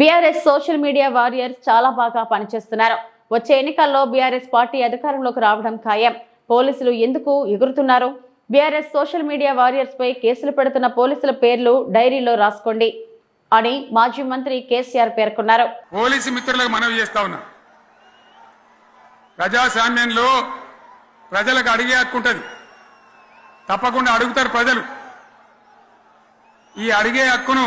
BRS social media warriors చాలా బాగా పనిచేస్తున్నారు. వచ్చే ఎన్నికల్లో బీఆర్ఎస్ పార్టీ అధికారంలోకి రావడం ఖాయం. పోలీసులు ఎందుకు ఎగురుతున్నారు? బీఆర్ఎస్ సోషల్ మీడియా వారియర్స్ పై కేసులు పెడుతున్న పోలీసుల పేర్లు డైరీలో రాసుకోండి అని మాజీ మంత్రి కేసీఆర్ పేర్కొన్నారు. పోలీసు మిత్రులకు మనవి చేస్తా ఉన్నా. ప్రజాస్వామ్యంలో ప్రజలకు అడిగే హక్కు ఉంటుంది. తప్పకుండా అడుగుతారు ప్రజలు. ఈ అడిగే హక్కును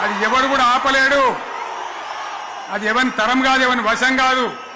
అది ఎవడు కూడా ఆపలేడు. అది ఎవరి తరం కాదు ఎవరి వశం కాదు.